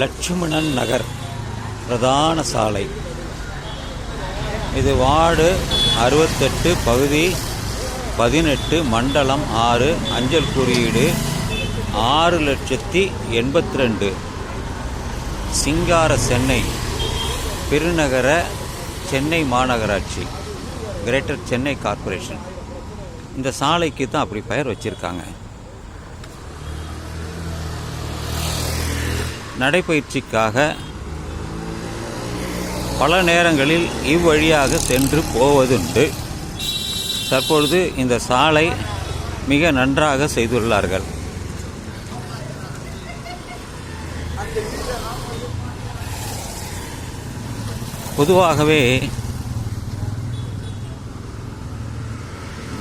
லட்சுமணன் நகர் பிரதான சாலை. இது வார்டு அறுபத்தெட்டு பகுதி பதினெட்டு மண்டலம் ஆறு அஞ்சல் குறியீடு ஆறு லட்சத்தி எண்பத்தி ரெண்டு சிங்கார சென்னை பெருநகர சென்னை மாநகராட்சி கிரேட்டர் சென்னை கார்ப்பரேஷன். இந்த சாலைக்கு தான் அப்படி பெயர் வச்சுருக்காங்க. நடைப்பயிற்சிக்காக பல நேரங்களில் இவ்வழியாக சென்று போவதுண்டு. தற்பொழுது இந்த சாலை மிக நன்றாக செய்துள்ளார்கள். பொதுவாகவே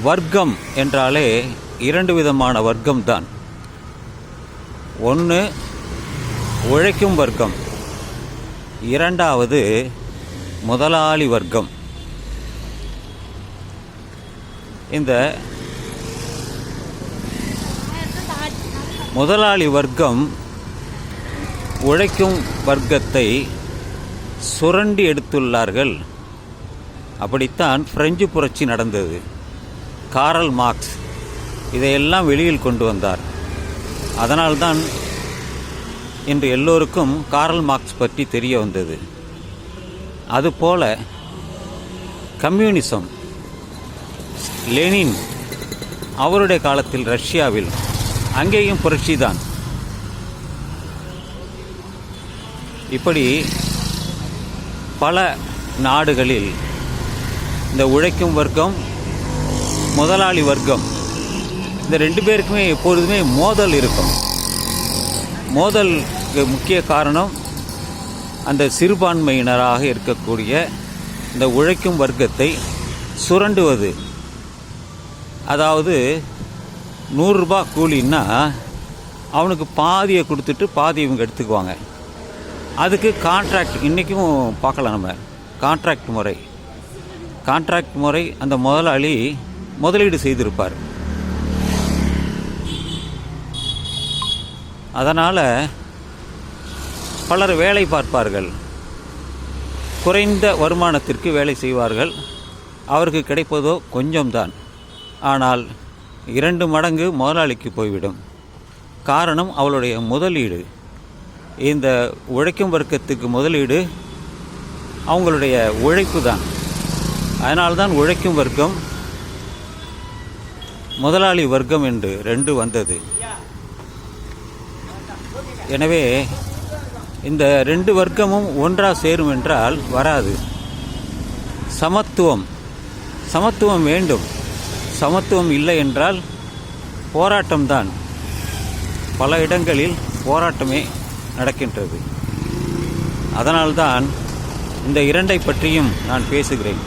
வர்க்கம் என்றாலே இரண்டு விதமான வர்க்கம் தான் ஒன்று உழைக்கும் வர்க்கம். இரண்டாவது முதலாளி வர்க்கம். இந்த முதலாளி வர்க்கம் உழைக்கும் வர்க்கத்தை சுரண்டி எடுத்துள்ளார்கள். அப்படித்தான் பிரெஞ்சு புரட்சி நடந்தது. காரல் மார்க்ஸ் இதையெல்லாம் வெளியில் கொண்டு வந்தார். அதனால்தான் இன்று எல்லோருக்கும் காரல் மார்க்ஸ் பற்றி தெரிய வந்தது. அதுபோல கம்யூனிசம் லெனின் அவருடைய காலத்தில் ரஷ்யாவில் அங்கேயும் புரட்சி தான். இப்படி பல நாடுகளில் இந்த உழைக்கும் வர்க்கம் முதலாளி வர்க்கம் இந்த ரெண்டு பேருக்குமே எப்பொழுதுமே மோதல் இருக்கும். மோதலுக்கு முக்கிய காரணம் அந்த சிறுபான்மையினராக இருக்கக்கூடிய இந்த உழைக்கும் வர்க்கத்தை சுரண்டுவது. அதாவது நூறுரூபா கூலின்னா அவனுக்கு பாதியை கொடுத்துட்டு பாதி இவங்க எடுத்துக்குவாங்க. அதுக்கு கான்ட்ராக்ட் இன்றைக்கும் பார்க்கலாம் நம்ம. கான்ட்ராக்ட் முறை. கான்ட்ராக்ட் முறை அந்த முதலாளி முதலீடு செய்திருப்பார். அதனால் பலர் வேலை பார்ப்பார்கள். குறைந்த வருமானத்திற்கு வேலை செய்வார்கள். அவருக்கு கிடைப்பதோ கொஞ்சம்தான். ஆனால் இரண்டு மடங்கு முதலாளிக்கு போய்விடும். காரணம் அவளுடைய முதலீடு. இந்த உழைக்கும் வர்க்கத்துக்கு முதலீடு அவங்களுடைய உழைப்பு தான் அதனால்தான் உழைக்கும் வர்க்கம் முதலாளி வர்க்கம் என்று ரெண்டு வந்தது. எனவே இந்த ரெண்டு வர்க்கமும் ஒன்றாக சேரும் என்றால் வராது. சமத்துவம். சமத்துவம் வேண்டும். சமத்துவம் இல்லை என்றால் போராட்டம்தான். பல இடங்களில் போராட்டமே நடக்கின்றது. அதனால்தான் இந்த இரண்டை பற்றியும் நான் பேசுகிறேன்.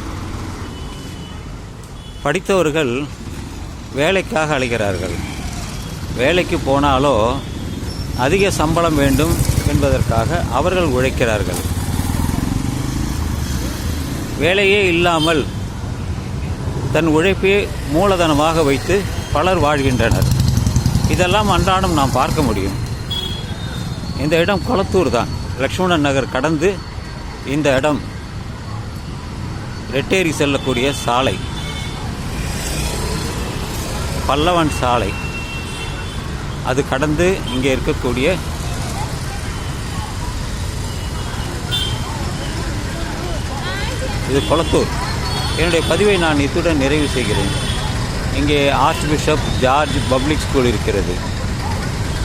படித்தவர்கள் வேலைக்காக அழைக்கிறார்கள் வேலைக்கு போனாலோ அதிக சம்பளம் வேண்டும் என்பதற்காக அவர்கள் உழைக்கிறார்கள். வேலையே இல்லாமல் தன் உழைப்பை மூலதனமாக வைத்து பலர் வாழ்கின்றனர். இதெல்லாம் அன்றாடம் நாம் பார்க்க முடியும். இந்த இடம் கொளத்தூர் தான். லக்ஷ்மணன் நகர் கடந்து இந்த இடம் ரெட்டேரி செல்லக்கூடிய சாலை. பல்லவன் சாலை. அது கடந்து இங்கே இருக்கக்கூடிய இது கொளத்தூர். என்னுடைய பதிவை நான் இத்துடன் நிறைவு செய்கிறேன். இங்கே archbishop George public school இருக்கிறது.